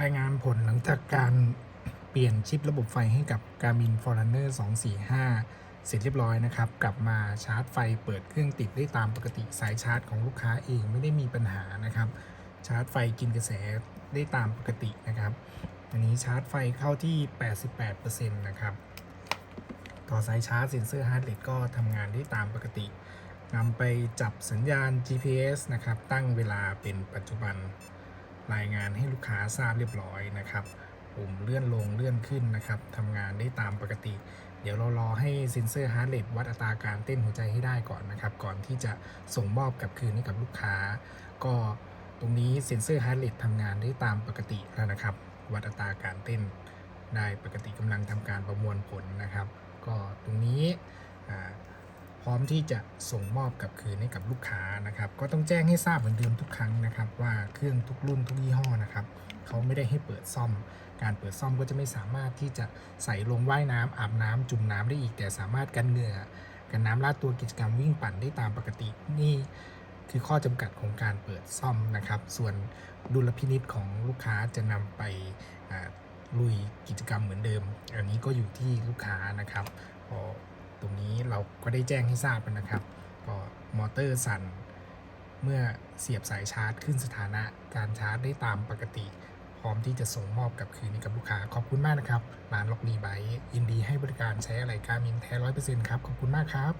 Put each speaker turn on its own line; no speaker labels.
รายงานผลหลังจากการเปลี่ยนชิประบบไฟให้กับ Garmin Forerunner 245 เสร็จเรียบร้อยนะครับ กลับมาชาร์จไฟเปิดเครื่องติดได้ตามปกติสายชาร์จของลูกค้าเองไม่ได้มีปัญหานะครับ ชาร์จไฟกินกระแสได้ตามปกตินะครับอันนี้ชาร์จไฟเข้าที่ 88%นะครับต่อสายชาร์จเซ็นเซอร์ฮาร์ดเรทก็ทำงานได้ตามปกตินำไปจับสัญญาณ GPS นะครับ ตั้งเวลาเป็นปัจจุบัน รายงานให้ลูกค้าทราบเรียบร้อยนะครับปุ่มเลื่อนลงเลื่อนขึ้นนะครับทำงานได้ตามปกติ เดี๋ยวเรารอให้เซ็นเซอร์ฮาร์ดเรทวัดอัตราการเต้นหัวใจให้ได้ก่อนนะครับ ก่อนที่จะส่งมอบกลับคืนให้กับลูกค้า ก็ตรงนี้เซ็นเซอร์ฮาร์ดเรททำงานได้ตามปกติแล้วนะครับ วัดอัตราการเต้นได้ปกติกำลังทำการประมวลผลนะครับ ก็ตรงนี้พร้อมที่จะส่งมอบกลับคืนให้กับลูกค้านะครับ ก็ต้องแจ้งให้ทราบเหมือนเดิมทุกครั้งนะครับ ว่าเครื่องทุกรุ่นทุกยี่ห้อนะครับเขาไม่ได้ให้เปิดซ่อม การเปิดซ่อมก็จะไม่สามารถที่จะใส่ลงว่ายน้ำอาบน้ำจุ่มน้ำได้อีก แต่สามารถกันเหงื่อกันน้ำลาดตัวกิจกรรมวิ่งปั่นได้ตามปกตินี่คือข้อจำกัดของการเปิดซ่อมนะครับ ส่วนดุลพินิษของลูกค้าจะนำไปลุยกิจกรรมเหมือนเดิม อันนี้ก็อยู่ที่ลูกค้านะครับพอตรงนี้เราก็ได้แจ้งให้ทราบแล้วนะครับ ก็มอเตอร์สั่น เมื่อเสียบสายชาร์จขึ้นสถานะการชาร์จได้ตามปกติ พร้อมที่จะส่งมอบกลับคืนให้กับลูกค้า ขอบคุณมากนะครับร้านล็อกนีไบยินดีให้บริการใช้อะไรการมินแท้ร้อยเปอร์เซ็นต์ครับ ขอบคุณมากครับ